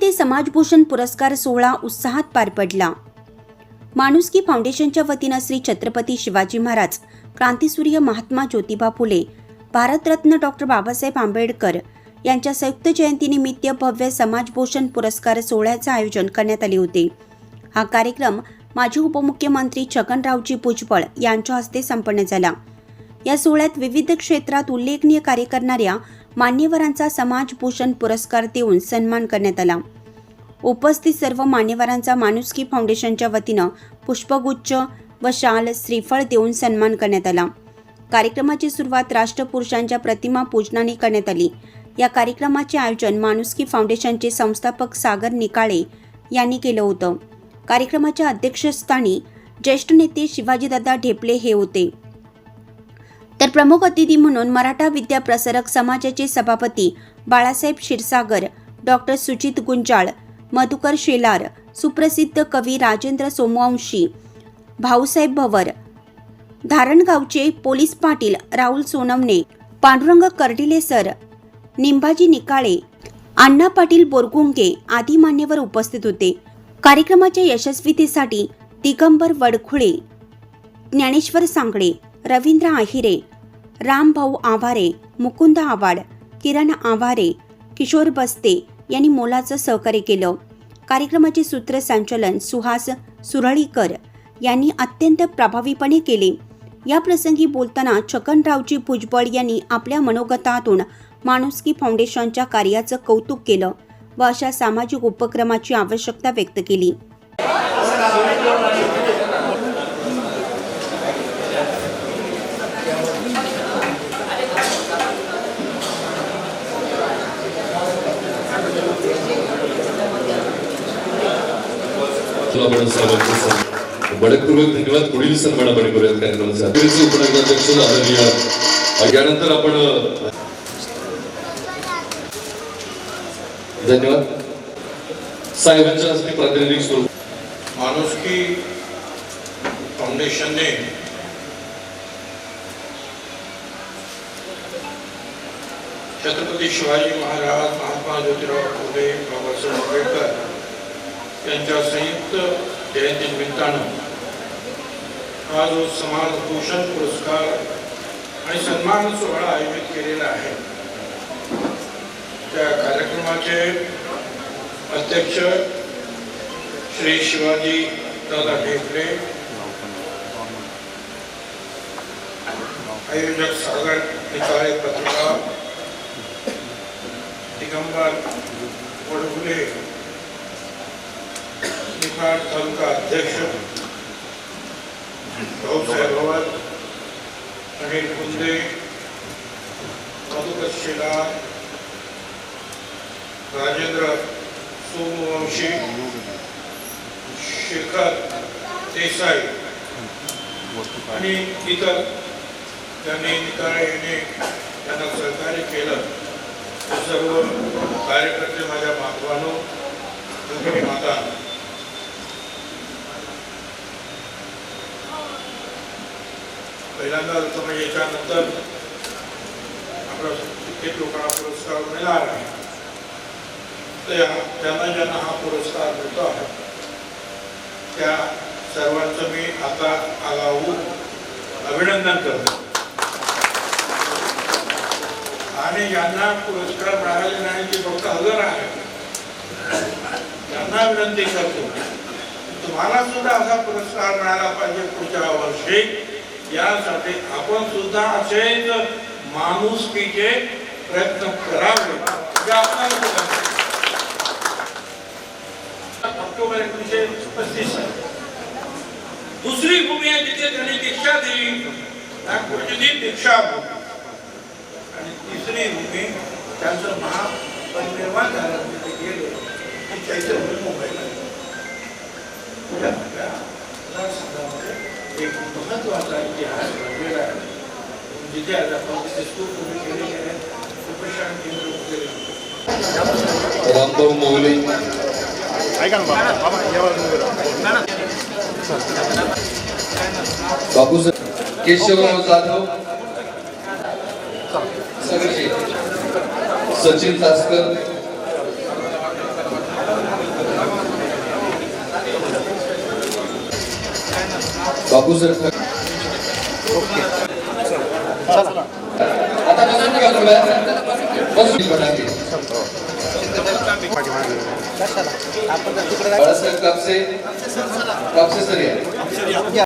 ते येथे समाजभूषण पुरस्कार सोहळा उत्साहात पार पडला. माणुसकी फाउंडेशनच्या वतीनं श्री छत्रपती शिवाजी महाराज क्रांतीसूर्य महात्मा ज्योतिबा फुले भारतरत्न डॉक्टर बाबासाहेब आंबेडकर यांच्या संयुक्त जयंतीनिमित्त भव्य समाजभूषण पुरस्कार सोहळ्याचं आयोजन करण्यात आले होते. हा कार्यक्रम माजी उपमुख्यमंत्री छगनरावजी भुजबळ यांच्या हस्ते संपन्न झाला. या सोहळ्यात विविध क्षेत्रात उल्लेखनीय कार्य करणाऱ्या मान्यवरांचा समाजभूषण पुरस्कार देऊन सन्मान करण्यात आला. उपस्थित सर्व मान्यवरांचा माणुसकी फाउंडेशनच्या वतीनं पुष्पगुच्छ व शाल श्रीफळ देऊन सन्मान करण्यात आला. कार्यक्रमाची सुरुवात राष्ट्रपुरुषांच्या प्रतिमा पूजनाने करण्यात आली. या कार्यक्रमाचे आयोजन माणुसकी फाउंडेशनचे संस्थापक सागर निकाळे यांनी केलं होतं. कार्यक्रमाच्या अध्यक्षस्थानी ज्येष्ठ नेते शिवाजीदादा ढेपले हे होते. तर प्रमुख अतिथी म्हणून मराठा विद्या प्रसारक समाजाचे सभापती बाळासाहेब क्षीरसागर डॉक्टर सुजित गुंजाळ मधुकर शेलार सुप्रसिद्ध कवी राजेंद्र सोमवंशी भाऊसाहेब भवर धारणगावचे पोलीस पाटील राहुल सोनवणे पांडुरंग कर्डिले सर निंबाजी निकाळे अण्णा पाटील बोरगुंगे आदी मान्यवर उपस्थित होते. कार्यक्रमाच्या यशस्वीतेसाठी दिगंबर वडखुळे ज्ञानेश्वर सांगळे रवींद्र आहिरे रामभाऊ आवारे मुकुंद आवाड किरण आवारे किशोर बस्ते यांनी मोलाचं सहकार्य केलं. कार्यक्रमाचे सूत्रसंचालन सुहास सुरळीकर यांनी अत्यंत प्रभावीपणे केले. या प्रसंगी बोलताना छगनरावजी भुजबळ यांनी आपल्या मनोगतातून माणुसकी फाउंडेशनच्या कार्याचं कौतुक केलं व अशा सामाजिक उपक्रमाची आवश्यकता व्यक्त केली. बाजूला म्हणून सर्वांचे सण बडकपूर्वक धन्यवाद पुढील सन्मान आपण करूयात कार्यक्रमाचे उपनगराध्यक्ष आदरणीय यानंतर आपण धन्यवाद. साहेबांच्या हस्ते प्रातिनिधिक स्वरूप. माणुसकी फाउंडेशनने छत्रपती शिवाजी महाराज महात्मा ज्योतिराव फुले बाबासाहेब आंबेडकर त्यांच्या संयुक्त जयंतीनिमित्तानं हा जो समाजभूषण पुरस्कार आणि सन्मान सोहळा आयोजित केलेला आहे. त्या कार्यक्रमाचे अध्यक्ष श्री शिवाजी दादा ढेकरे आयोजक सागर निकाळे पत्रकार दिगंबर वडगुले निफाड तालुका अध्यक्ष भाऊसाहेब भवन अनिल कुंदे मधुकर शिला राजेंद्र सोमवंशी शेखर देसाई आणि इतर त्यांनी निकाळे यांनी त्यांना सहकार्य केलं. सर्व कार्यकर्ते माझ्या मातवानो माता पहिल्यांदा तुम्ही याच्यानंतर आपला कित्येक लोकांना पुरस्कार मिळणार आहे तर ज्यांना ज्यांना हा पुरस्कार मिळतो आहे त्या सर्वांचं मी आता आगाऊ अभिनंदन करतो आणि ज्यांना पुरस्कार मिळाले नाही ते फक्त हजर आहे त्यांना विनंती करतो तुम्हाला सुद्धा असा पुरस्कार मिळाला पाहिजे पुढच्या वर्षी यासाठी आपण सुद्धा असेच माणुसकीचे प्रयत्न करावे. हे आपल्याला ऑक्टोबर एकोणीसशे पस्तीस दुसरी भूमी आहे जिथे त्यांनी दीक्षा दिली. नागपूरची दीक्षा आणि तिसरी भूमी त्यांचं महापरिनिर्वाण झालं तिथे गेले. की चैतन्य मुंबईला एक महत्त्वाचा इतिहास घडलेला आहे. जिथे आज आपण उभे केलेले आहेत केंद्र रामभाऊ ऐका ना बाबा बाबा केशवराव जाधव. सचिन तासकर बापूसाहेब ठाकरे आता. बसून म्हणाले. बाळासाहेब कापसे कापसे सर या